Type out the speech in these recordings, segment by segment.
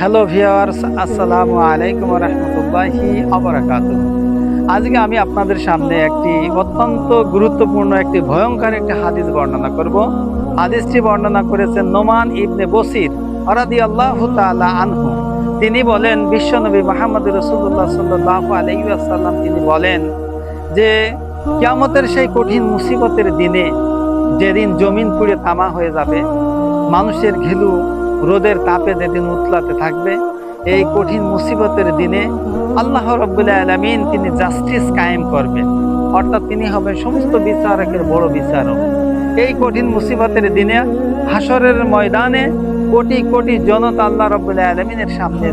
Hello viewers আসসালামু আলাইকুম রহমতুল্লাহি আবরাকাত আজকে আমি আপনাদের সামনে একটি অত্যন্ত গুরুত্বপূর্ণ, একটি ভয়ঙ্কর একটি হাদিস বর্ণনা করব। হাদিসটি বর্ণনা করেছেন নোমান ইবনে বসির অরাদি আল্লাহ তাআলা আনহু। তিনি বলেন, বিশ্বনবী মোহাম্মদ রসুল্লাহ সাল্লাহ আলাইসাল্লাম তিনি বলেন যে, কিয়ামতের সেই কঠিন মুসিবতের দিনে যেদিন জমিন পুড়ে তামা হয়ে যাবে, মানুষের ঘিলু রোদের তাপে যেদিন উতলাতে থাকবে, এই কঠিন মুসিবতের দিনে আল্লাহ রব্বুল্লাহ আলমিন তিনি জাস্টিস কায়েম করবেন। অর্থাৎ তিনি হবেন সমস্ত বিচারকের বড় বিচারক। এই কঠিন মুসিবতের দিনে হাসরের ময়দানে কোটি কোটি জনতা আল্লাহ রব্বুল্লাহ আলমিনের সামনে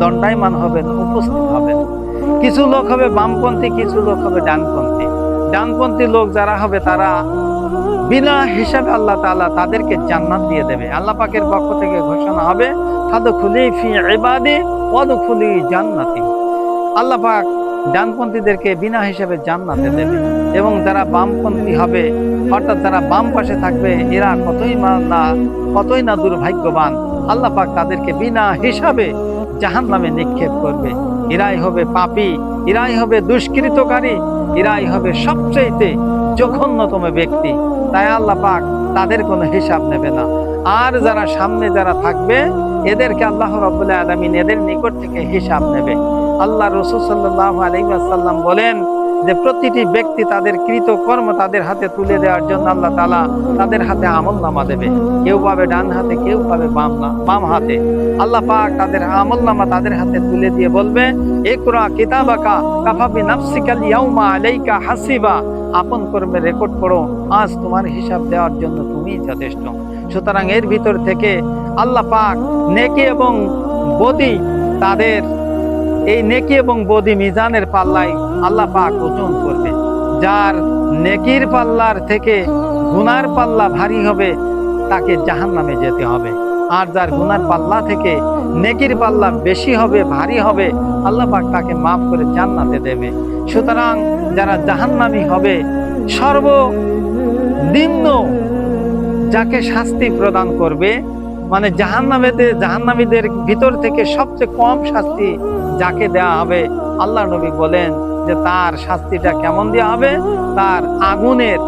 দণ্ডায়মান হবেন, উপস্থিত হবেন। কিছু লোক হবে বামপন্থী, কিছু লোক হবে ডানপন্থী। ডানপন্থী লোক যারা হবে তারা বিনা হিসাবে আল্লাহ তাআলা তাদেরকে জান্নাত দিয়ে দেবে। আল্লাহ পাকের পক্ষ থেকে ঘোষণা হবে ফাদখুলি ফি ইবাদি ওয়াদখুলি জান্নাতি। আল্লাহ পাক ডানপন্থীদেরকে বিনা হিসাবে জান্নাতে দেবে এবং যারা বামপন্থী হবে, অর্থাৎ যারা বাম পাশে থাকবে, এরা কতই না কতই না দুর্ভাগ্যবান, আল্লাহ পাক তাদেরকে বিনা হিসাবে জাহান নামে নিক্ষেপ করবে। এরাই হবে পাপি, এরাই হবে দুষ্কৃতকারী, এরাই হবে সবচেয়েতে জঘন্যতম ব্যক্তি। তাই আল্লাহ পাক তাদের কোনো হিসাব নেবে না। আর যারা সামনে যারা থাকবে, এদেরকে আল্লাহ রবাহ আলমিন এদের নিকট থেকে হিসাব নেবে। আল্লাহ রসুল সাল্লাহ আলহিসাল্লাম বলেন যে, প্রতিটি ব্যক্তি তাদের কৃত কর্ম তাদের হাতে তুলে দেওয়ার জন্য আল্লাহ তালা তাদের হাতে আমল নামা দেবে। কেউ পাবে ডান হাতে, কেউ পাবে বাম না, বাম হাতে। আল্লাহ পাক তাদের আমল নামা তাদের হাতে তুলে দিয়ে বলবে একরা কিতাবাকা কাফাবি নাফসিকাল ইয়াউমা আলাইকা হাসিবা। আপন কর্মে রেকর্ড করো, আজ তোমার হিসাব দেওয়ার জন্য তুমি যথেষ্ট। সুতরাং এর ভিতর থেকে আল্লাহ পাক নেকি এবং বদি তাদের, এই নেকি এবং বদি মিজানের পাল্লায় আল্লাহ পাক ওজন করবে। যার নেকির পাল্লার থেকে গুনার পাল্লা ভারী হবে, তাকে জাহান নামে যেতে হবে। আর যার গুনার পাল্লা থেকে নেকির পাল্লা বেশি হবে, ভারী হবে, আল্লাহ পাক তাকে মাফ করে জান্নাতে দেবে। সুতরাং যারা জাহান্নামি হবে, সর্বনিম্ন যাকে শাস্তি প্রদান করবে মানে জাহান্নামেতে, জাহান্নামীদের ভিতর থেকে সবচেয়ে কম শাস্তি যাকে দেয়া হবে, আল্লাহ নবী বলেন যে তার শাস্তিটা কেমন দেওয়া হবে? তার আগুনের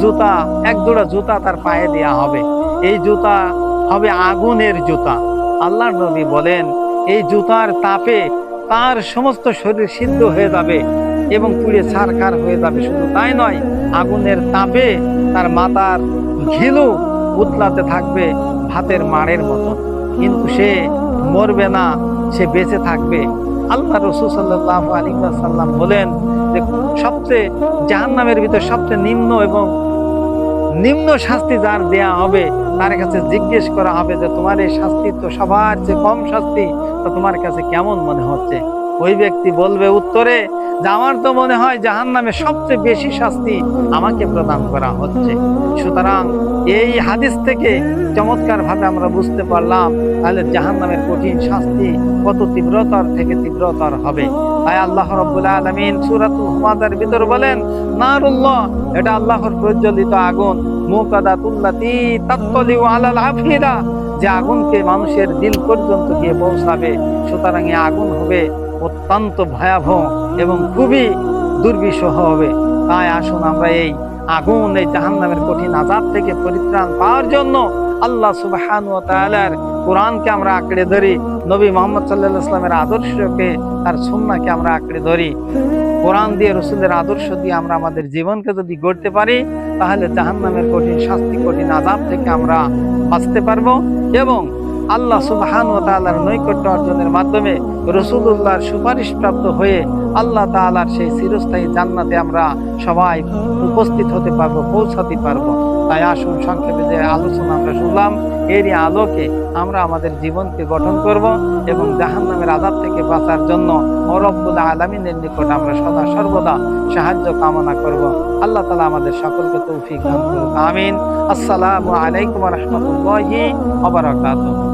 জুতা, এক জুতা তার পায়ে দেয়া হবে। এই জুতা হবে আগুনের জুতা। আল্লাহ নবী বলেন, এই জুতার তাপে তার সমস্ত শরীর সিদ্ধ হয়ে যাবে এবং পুড়ে ছারখার হয়ে যাবে। শুধু তাই নয়, আগুনের তাপে তার মাথার ঘিলু উতলাতে থাকবে ভাতের মাড়ের মতো। কিন্তু সে মরবে না, সে বেঁচে থাকবে। আল্লাহ রসুল সাল্লাহ আলী সাল্লাম বলেন যে, সবচেয়ে জাহান নামের ভিতরে সবচেয়ে নিম্ন এবং নিম্ন শাস্তি যার দেয়া হবে তার কাছে জিজ্ঞেস করা হবে যে, তোমার এই শাস্তি তো সবার চেয়ে কম শাস্তি, তো তোমার কাছে কেমন মনে হচ্ছে? ওই ব্যক্তি বলবে, উত্তরে আমার তো মনে হয় জাহান নামে সবচেয়ে বেশি শাস্তি আমাকে প্রদান করা হচ্ছে। সুতরাং এই হাদিস থেকে চমৎকার ভাবে আমরা বুঝতে পারলাম, তাহলে জাহান নামের কঠিন শাস্তি কত তীব্রতর থেকে তীব্রতর হবে। তাই আল্লাহ রব্বুল্লাহ আলমিন সুরাতুল ভিতর বলেন, নারুল্লাহ এটা আল্লাহর প্রজ্বলিত আগুন। মুকাদাতুল্লাতি তাত্তলিউ আলাল আফিরা যে আগুনকে মানুষের দিল পর্যন্ত গিয়ে পৌঁছাবে। সুতরাং এই আগুন হবে অত্যন্ত ভয়াবহ এবং খুবই দুর্বিষহ হবে। তাই আসুন আমরা এই আগুন, এই জাহান নামের কঠিন আজাদ থেকে পরিত্রাণ পাওয়ার জন্য আল্লাহ সুবাহান ও তালার কোরআনকে আমরা আঁকড়ে ধরি, নবী মোহাম্মদ সাল্লাহ ইসলামের আদর্শকে, তার সুন্নাকে আমরা আঁকড়ে ধরি। কোরআন দিয়ে রসুলের আদর্শ দিয়ে আমরা আমাদের জীবনকে যদি গড়তে পারি, তাহলে জাহান নামের কঠিন শাস্তি, কঠিন আজাব থেকে আমরা বাঁচতে পারব এবং আল্লাহ সুবাহান ও তালার নৈকট্য অর্জনের মাধ্যমে রসুল্লাহর সুপারিশ প্রাপ্ত হয়ে আল্লাহ তালার সেই চিরস্থায়ী জান্নাতে আমরা সবাই উপস্থিত হতে পারব, পৌঁছাতে পারব। তাই আসুন সংক্ষেপে যে আলোচনা আমরা শুনলাম, এরই আলোকে আমরা আমাদের জীবনকে গঠন করব এবং জাহান নামের আজাব থেকে বাঁচার জন্য অরব্বুল আলমিনের নিকট আমরা সদা সর্বদা সাহায্য কামনা করব। আল্লাহ তালা আমাদের সকলকে তৌফিক আমিন। আসসালামু আলাইকুম রহমতুল্লাহি আবরাকাতুহ